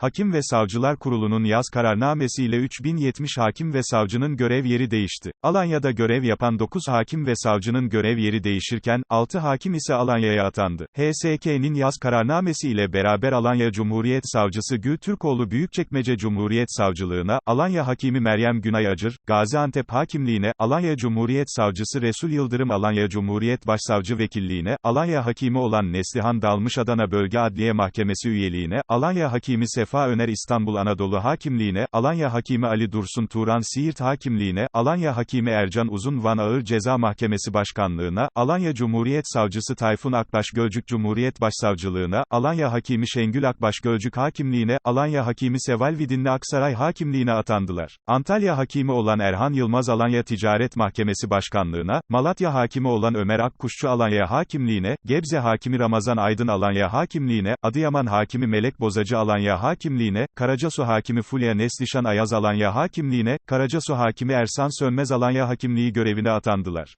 Hakim ve Savcılar Kurulu'nun yaz kararnamesiyle 3070 hakim ve savcının görev yeri değişti. Alanya'da görev yapan 9 hakim ve savcının görev yeri değişirken, 6 hakim ise Alanya'ya atandı. HSK'nin yaz kararnamesi ile beraber Alanya Cumhuriyet Savcısı Gül Türkoğlu Büyükçekmece Cumhuriyet Savcılığına, Alanya Hakimi Meryem Günay Acır, Gaziantep Hakimliğine, Alanya Cumhuriyet Savcısı Resul Yıldırım Alanya Cumhuriyet Başsavcı Vekilliğine, Alanya Hakimi olan Neslihan Dalmış Adana Bölge Adliye Mahkemesi üyeliğine, Alanya Hakimi Sefa Öner İstanbul Anadolu Hakimliğine, Alanya Hakimi Ali Dursun Turan Siirt Hakimliğine, Alanya Hakimi Ercan Uzun Van Ağır Ceza Mahkemesi Başkanlığına, Alanya Cumhuriyet Savcısı Tayfun Akbaş Gölcük Cumhuriyet Başsavcılığına, Alanya Hakimi Şengül Akbaş Gölcük Hakimliğine, Alanya Hakimi Seval Vidinli Aksaray Hakimliğine atandılar. Antalya Hakimi olan Erhan Yılmaz Alanya Ticaret Mahkemesi Başkanlığına, Malatya Hakimi olan Ömer Akkuşçu Alanya Hakimliğine, Gebze Hakimi Ramazan Aydın Alanya Hakimliğine, Adıyaman Hakimi Melek Bozacı Alanya Hakimliğine, Karacasu Hakimi Fulya Neslişan Ayaz Alanya Hakimliğine, Karacasu Hakimi Ersan Sönmez Alanya Hakimliği görevine atandılar.